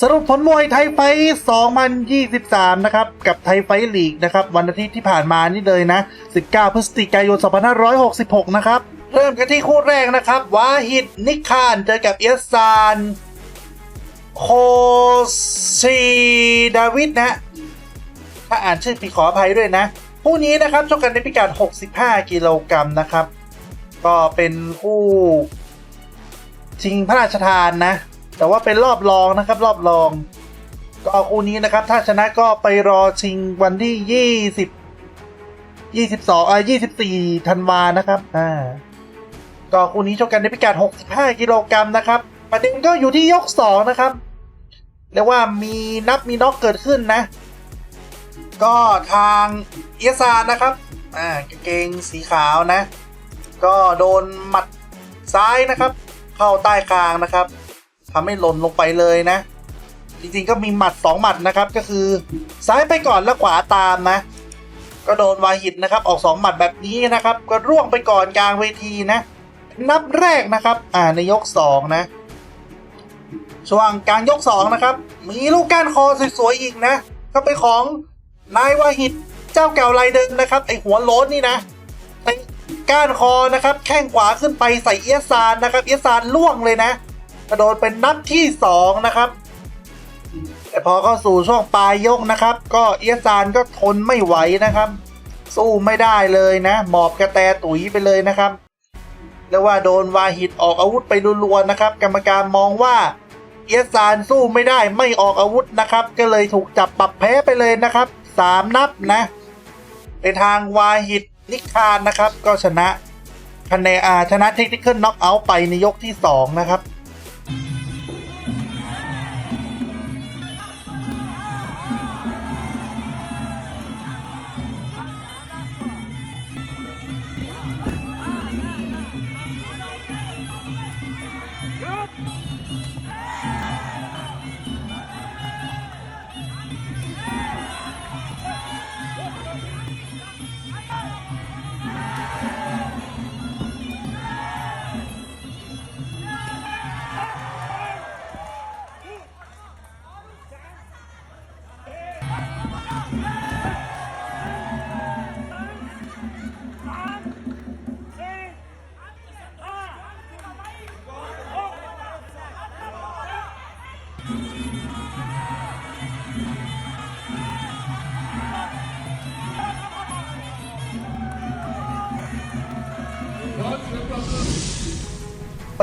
สรุปผลมวยไทยไฟ 2023 นะครับ กับไทยไฟลีกนะครับ วันอาทิตย์ที่ผ่านมานี่เลยนะ 19 พฤศจิกายน 2566 นะครับ เริ่มกันที่คู่แรกนะครับ วาฮิดนิคานเจอกับเอสซานโคซีดาวิดนะ ถ้าอ่านชื่อผิดขออภัยด้วยนะคู่นี้นะครับชกกันในพิกัด 65 กิโลกรัมนะครับ ก็เป็นคู่ชิงพระราชทานนะ แต่ว่าเป็นรอบรองนะครับรอบรอง ก็เอาคู่นี้นะครับ ถ้าชนะก็ไปรอชิงวันที่ยี่สิบยี่สิบสองอ่ายี่สิบสี่ธันวานะครับอ่าก็คู่นี้ชกกันในพิกัดหกสิบห้ากิโลกรัมนะครับ ประเด็นก็อยู่ที่ยกสองนะครับ เรียกว่ามีนับมีน็อกเกิดขึ้นนะ ก็ทางเอียซานะครับ อ่าเกงสีขาวนะ ก็โดนหมัดซ้ายนะครับ เข้าใต้คางนะครับ ทำให้หล่นลงไปเลยนะ จริงๆก็มีหมัดสองหมัดนะครับ ก็คือซ้ายไปก่อนแล้วขวาตามนะ ก็โดนวาหิตนะครับ ออกสองหมัดแบบนี้นะครับ ก็ร่วงไปก่อนกลางเวทีนะ นับแรกนะครับ อ่าในยกสองนะ ช่วงกลางยกสองนะครับ มีลูกก้านคอสวยๆอีกนะ ก็เป็นของนายวาหิตเจ้าเก่าลายเดิมนะครับไอหัวโล้นนี่นะเตะก้านคอนะครับ แข้งขวาขึ้นไปใส่เอียซานนะครับ เอียซานล่วงเลยนะ กระโดดเป็นนัดที่สองนะครับแต่พอเข้าสู่ช่วงปลายยกนะครับ ก็เอียซานก็ทนไม่ไหวนะครับ สู้ไม่ได้เลยนะ หมอบกระแตตุ๋ยไปเลยนะครับเรียกว่าโดนวาหิตออกอาวุธไปรัวๆนะครับ กรรมการมองว่าเอียซานสู้ไม่ได้ไม่ออกอาวุธนะครับ ก็เลยถูกจับปรับแพ้ไปเลยนะครับสามนับนะ ในทางวาหิตนิคานนะครับ ก็ชนะคะแนนอาชนะเทคนิคเคิลน็อกเอาท์ไปในยกที่สองนะครับ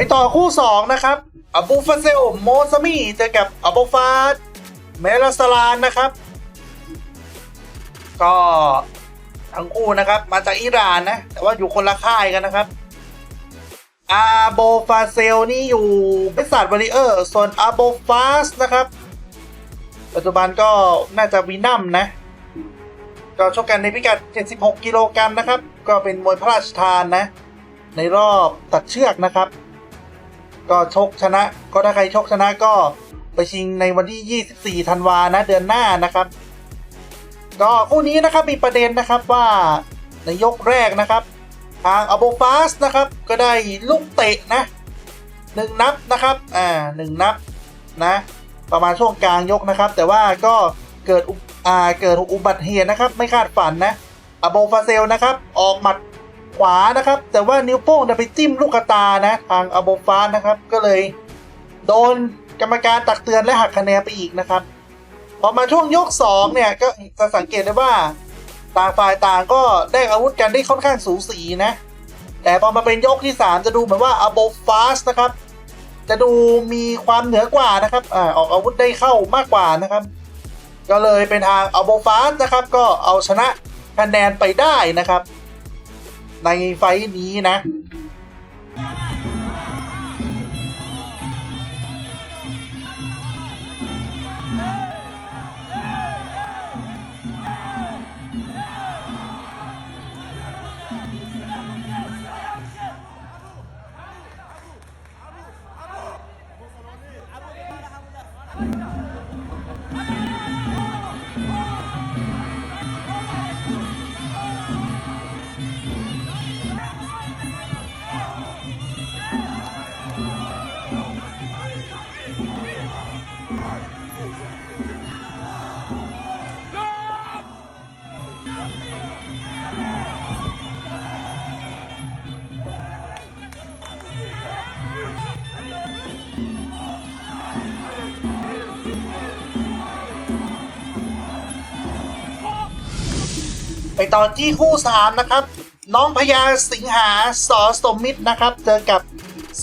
ไปต่อคู่ 2 นะครับอบูฟาเซลโมซามีเจอกับอบูฟาดเมลาสลานนะครับ ก็ทั้งคู่นะครับ มาจากอิหร่านนะ แต่ว่าอยู่คนละค่ายกันนะครับอาโบฟาเซลนี่อยู่เบสซัดวาริเออร์ส่วนอาโบฟาสนะครับ ปัจจุบันก็น่าจะวีนัมนะ ก็ชกกันในพิกัด 76 กิโลกรัมนะครับ ก็เป็นมวยพระราชทานนะ ในรอบตัดเชือกนะครับ ก็ชกชนะ ก็ถ้าใครชกชนะก็ไปชิงในวันที่ 24 ธันวานะเดือนหน้านะครับ ก็คู่นี้นะครับมีประเด็นนะครับว่าในยกแรกนะครับ ทางอโบฟาสนะครับ ก็ได้ลูกเตะนะหนึ่งนับนะครับ อ่าหนึ่งนับนะ ประมาณช่วงกลางยกนะครับ แต่ว่าก็เกิดอ่าเกิดอุบัติเหตุนะครับ ไม่คาดฝันนะอโบฟาเซลนะครับ ออกหมัด ขวานะครับ แต่ว่านิ้วโป้งไปจิ้มลูกตานะ ทางอโบฟาสนะครับ ก็เลย โดนกรรมการตักเตือนและหักคะแนนไปอีกนะครับ พอมาช่วงยก 2 เนี่ย ก็จะสังเกตได้ว่าต่างฝ่ายต่างก็ได้อาวุธกันได้ค่อนข้างสูสีนะ แต่พอมาเป็นยกที่ 3 จะดูเหมือนว่าอโบฟาสนะครับ จะดูมีความเหนือกว่านะครับอ่าออกอาวุธได้เข้ามากกว่านะครับ ก็เลยเป็นทางอโบฟาสนะครับ ก็เอาชนะคะแนนไปได้นะครับ ในไฟนี้นะ ไปต่อที่คู่สามนะครับ น้องพญาสิงหาสอสมมิตรนะครับ เจอกับ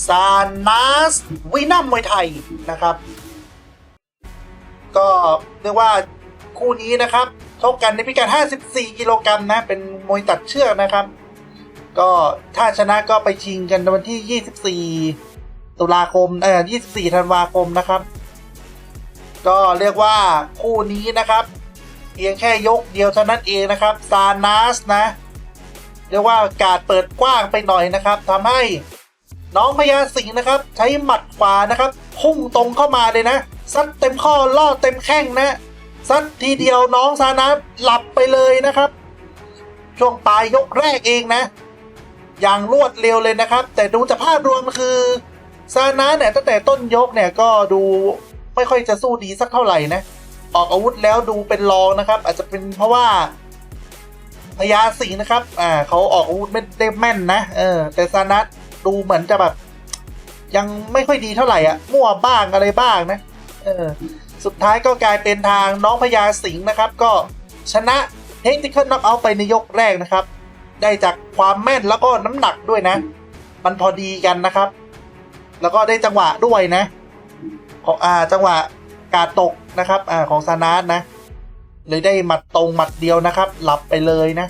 ซานาสวินัมมวยไทยนะครับ ก็เรียกว่าคู่นี้นะครับชกกันในพิกัด 54 กิโลกรัมนะ เป็นมวยตัดเชือกนะครับ ก็ถ้าชนะก็ไปชิงกันในวันที่ 24 ตุลาคมเอ่อ24 ธันวาคมนะครับ ก็เรียกว่าคู่นี้นะครับ เพียงแค่ยกเดียวเท่านั้นเองนะครับ ซานาสนะ เรียกว่าการเปิดกว้างไปหน่อยนะครับทำให้ น้องพญาสิงห์นะครับ ใช้หมัดขวานะครับ พุ่งตรงเข้ามาเลยนะ ซัดเต็มข้อล่อเต็มแข้งนะ ซัดทีเดียวน้องซานาสหลับไปเลยนะครับ ช่วงปลายยกแรกเองนะ อย่างรวดเร็วเลยนะครับ แต่ดูจากภาพรวมคือซานาเนี่ยตั้งแต่ต้นยกเนี่ยก็ดูไม่ค่อยจะสู้ดีสักเท่าไหร่นะ ออกอาวุธแล้วดูเป็นรองนะครับ อาจจะเป็นเพราะว่าพญาสิงห์นะครับ อ่าเขาออกอาวุธไม่ได้แม่นนะ เออ แต่ซานัท ดูเหมือนจะแบบ ยังไม่ค่อยดีเท่าไหร่อะมั่วบ้างอะไรบ้างนะเออสุดท้ายก็กลายเป็นทางน้องพญาสิงห์นะครับ ก็ชนะเทคนิคน็อกเอาไปในยกแรกนะครับ ได้จากความแม่นแล้วก็น้ำหนักด้วยนะ มันพอดีกันนะครับ แล้วก็ได้จังหวะด้วยนะของอ่าจังหวะการตกนะครับอ่าของซานาสนะเลยได้หมัดตรงหมัดเดียวนะครับ หลับไปเลยนะ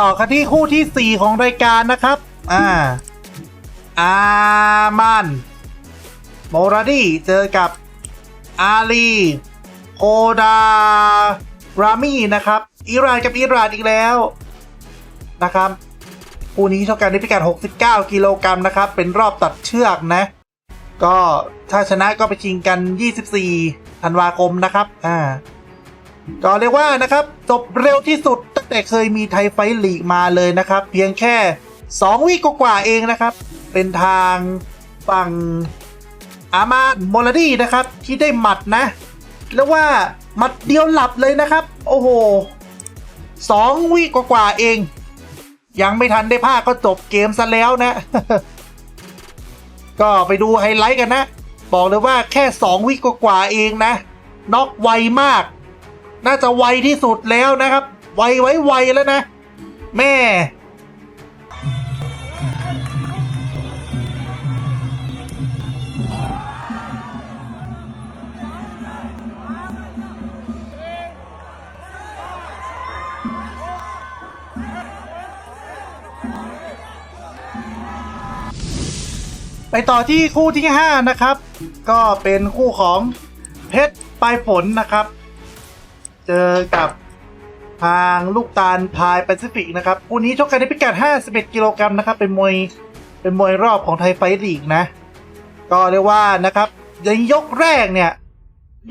ต่อกันที่คู่ที่ 4 ของรายการนะครับ อ่า อามันโมราดีเจอกับอาลีโคดารามีนะครับ อิหร่านกับอิหร่านอีกแล้วนะครับคู่นี้ชกกันในพิกัด 69 กิโลกรัมนะครับ เป็นรอบตัดเชือกนะ ก็ถ้าชนะก็ไปชิงกัน 24 ธันวาคมนะครับ อ่า ก็เรียกว่านะครับ จบเร็วที่สุด แต่เคยมีไทยไฟท์ลีกมาเลยนะครับ เพียงแค่ 2 วิกว่าเองนะครับ เป็นทางฝั่งอามาโมลาดีนะครับ ที่ได้หมัดนะเรียกว่าหมัดเดียวหลับเลยนะครับ โอ้โหสองวิกว่าเอง ยังไม่ทันได้ภาคก็จบเกมซะแล้วนะ ก็ไปดูไฮไลท์กันนะ บอกเลยว่าแค่2วิกว่าเองนะน็อกไวมาก น่าจะไวที่สุดแล้วนะครับ ไวไว้ไวแล้วนะ แม่ไปต่อที่คู่ที่ 5 นะครับ ก็เป็นคู่ของเพชรปลายฝนนะครับ เจอกับ ทางลูกตาลพายแปซิฟิกนะครับคู่นี้ชกกันในพิกัด 51 กิโลกรัมนะครับ เป็นมวยเป็นมวยรอบของไทยไฟท์ลีกนะ ก็เรียกว่านะครับในยกแรกเนี่ย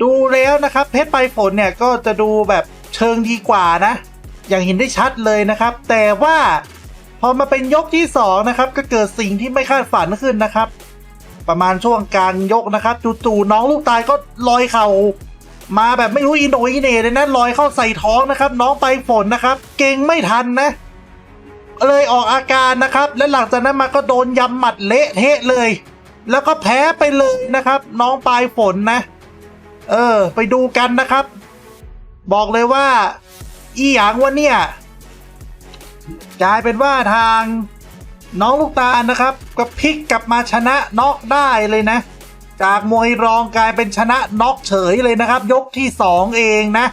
ดูแล้วนะครับ เพชรปลายฝนเนี่ยก็จะดูแบบเชิงดีกว่านะ อย่างเห็นได้ชัดเลยนะครับ แต่ว่าพอมาเป็นยกที่สองนะครับก็เกิดสิ่งที่ไม่คาดฝันขึ้นนะครับ ประมาณช่วงกลางยกนะครับจู่ๆน้องลูกตายก็ลอยเข่า มาแบบไม่รู้อินโดอินเนเลยนะลอยเข้าใส่ท้องนะครับ น้องไปฝนนะครับ เก่งไม่ทันนะ เลยออกอาการนะครับ และหลังจากนั้นมาก็โดนยำหมัดเละเทะเลย แล้วก็แพ้ไปเลยนะครับ น้องปลายฝนนะ เออ ไปดูกันนะครับ บอกเลยว่า อีหยังวะเนี่ยกลายเป็นว่าทางน้องลูกตาลนะครับ ก็พลิกกลับมาชนะน็อกได้เลยนะากมวยรองกลายเป็นชนะน็อกเฉยเลยนะครับ ยกที่สองเองนะ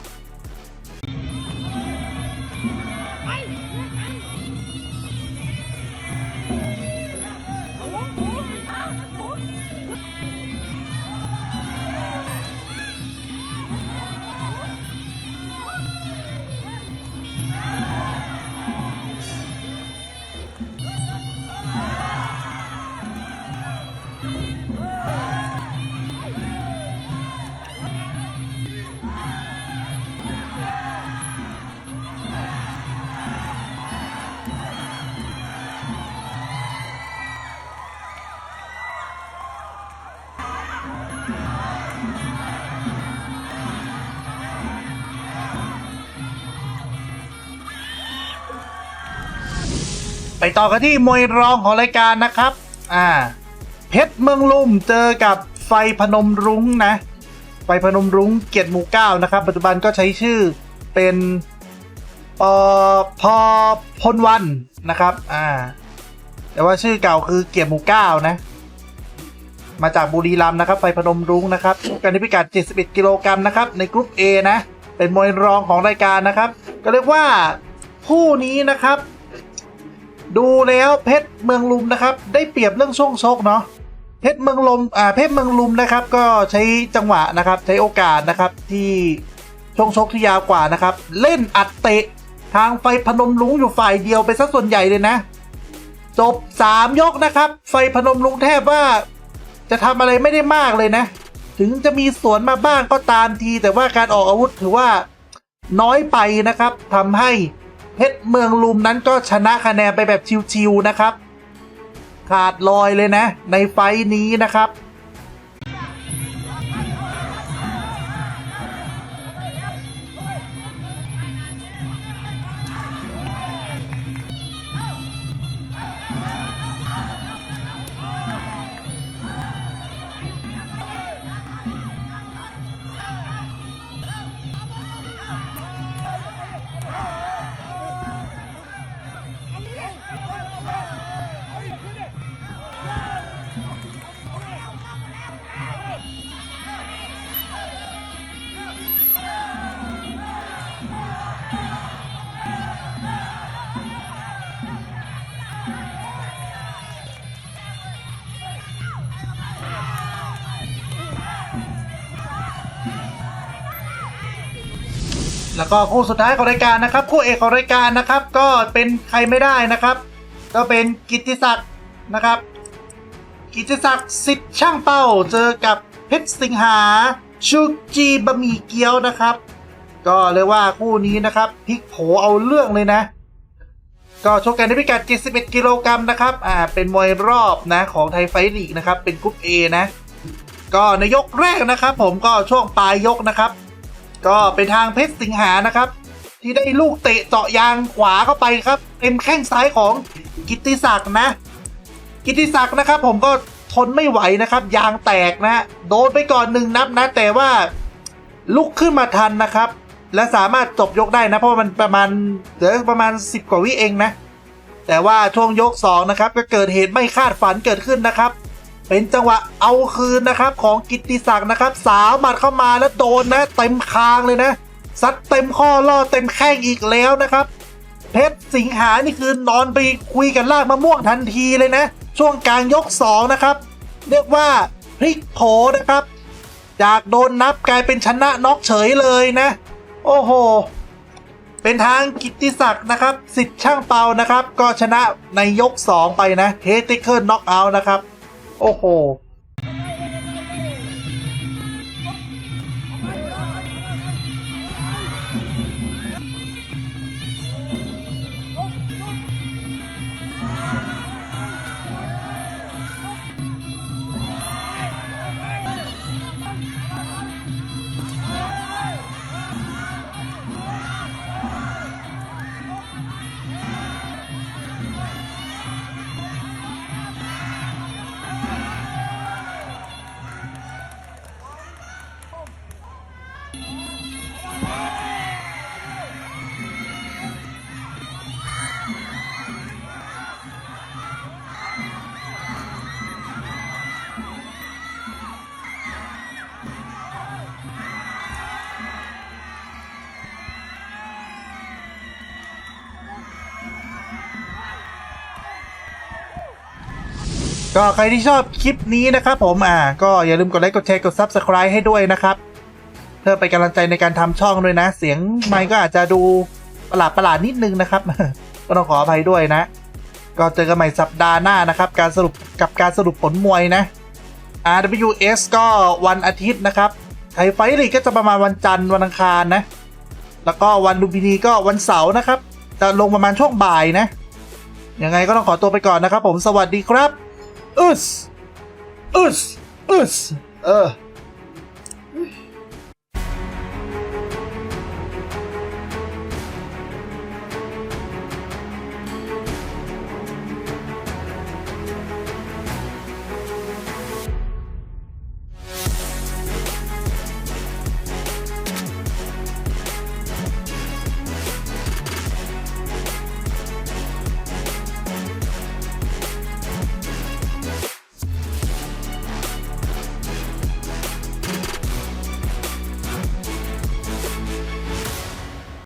ไปต่อกันที่มวยรองของรายการนะครับ อ่า เพชรเมืองลุมเจอกับไฟพนมรุ้งนะ ไฟพนมรุ้งเกียรติหมู่เก้านะครับ ปัจจุบันก็ใช้ชื่อเป็นปอพอพลวันนะครับ อ่า แต่ว่าชื่อเก่าคือเกียรติหมู่เก้านะ มาจากบุรีรัมย์นะครับ ไฟพนมรุ้งนะครับกันที่พิกัด 71 กิโลกรัมนะครับ ในกรุ๊ป A นะ เป็นมวยรองของรายการนะครับ ก็เรียกว่าคู่นี้นะครับ ดูแล้วเพชรเมืองลุมนะครับ ได้เปรียบเรื่องช่วงชกเนาะเพชรเมืองลมอ่าเพชรเมืองลุมนะครับ ก็ใช้จังหวะนะครับ ใช้โอกาสนะครับที่ช่วงชกที่ยาวกว่านะครับ เล่นอัดเตะทางไฟพนมลุงอยู่ฝ่ายเดียวไปซะส่วนใหญ่เลยนะ จบสามยกนะครับ ไฟพนมลุงแทบว่า จะทำอะไรไม่ได้มากเลยนะ ถึงจะมีสวนมาบ้างก็ตามที แต่ว่าการออกอาวุธถือว่าน้อยไปนะครับทำให้ เพชรเมืองลุมนั้นก็ชนะคะแนนไปแบบชิวๆนะครับ ขาดลอยเลยนะ ในไฟท์นี้นะครับ แล้วก็คู่สุดท้ายของรายการนะครับ คู่เอกของรายการนะครับ ก็เป็นใครไม่ได้นะครับ ก็เป็นกิติศักดิ์นะครับ กิติศักดิ์สิทธิ์ช่างเป้าเจอกับเพชรสิงหาชูจีบะหมี่เกี๊ยวนะครับ ก็เรียกว่าคู่นี้นะครับพลิกโผเอาเรื่องเลยนะ ก็ชกกันในพิกัด 71 กิโลกรัมนะครับอ่าเป็นมวยรอบนะของไทยไฟลีกนะครับเป็นกรุ๊ป A นะ ก็ในยกแรกนะครับ ผมก็ช่วงปลายยกนะครับ ก็เป็นทางเพชรสิงหานะครับ ที่ได้ลูกเตะเจาะยางขวาเข้าไปครับเต็มแข้งซ้ายของกิตติศักดิ์นะ กิตติศักดิ์นะครับ ผมก็ทนไม่ไหวนะครับ ยางแตกนะโดนไปก่อนหนึ่งนับนะแต่ว่าลุกขึ้นมาทันนะครับ และสามารถจบยกได้นะ เพราะมันประมาณเหลือประมาณ 10 กว่าวิเองนะ แต่ว่าช่วงยก2นะครับก็เกิดเหตุไม่คาดฝันเกิดขึ้นนะครับ เป็นจังหวะเอาคืนนะครับของกิติศักดิ์นะครับ สาวหมัดเข้ามาแล้วโดนนะเต็มคางเลยนะซัดเต็มข้อล่อเต็มแข้งอีกแล้วนะครับ เพชรสิงหานี่คือนอนไปคุยกันลากมะม่วงทันทีเลยนะ ช่วงกลางยก 2 นะครับ เรียกว่าพลิกโผนะครับ จากโดนนับกลายเป็นชนะน็อกเฉยเลยนะ โอ้โห เป็นทางกิติศักดิ์นะครับ สิทธิ์ช่างเปานะครับ ก็ชนะในยก 2 ไปนะเทติเคิลน็อกเอาท์นะครับ โอ้โห ก็ใครที่ชอบคลิปนี้นะครับผมอ่าก็อย่าลืมกดไลค์กดแชร์กด Subscribe ให้ด้วยนะครับ เพื่อเป็นกำลังใจในการทำช่องด้วยนะ เสียงไมค์ก็อาจจะดูประหลาดประหลาดนิดนึงนะครับก็ต้องขออภัยด้วยนะ ก็เจอกันใหม่สัปดาห์หน้านะครับ การสรุปกับการสรุปผลมวยนะ RWS ก็วันอาทิตย์นะครับไทยไฟลีกก็จะประมาณวันจันทร์วันอังคารนะ แล้วก็วันลุมพินีก็วันเสาร์นะครับ จะลงประมาณช่วงบ่ายนะ ยังไงก็ต้องขอตัวไปก่อนนะครับผม สวัสดีครับ อึสอึสอึสเออ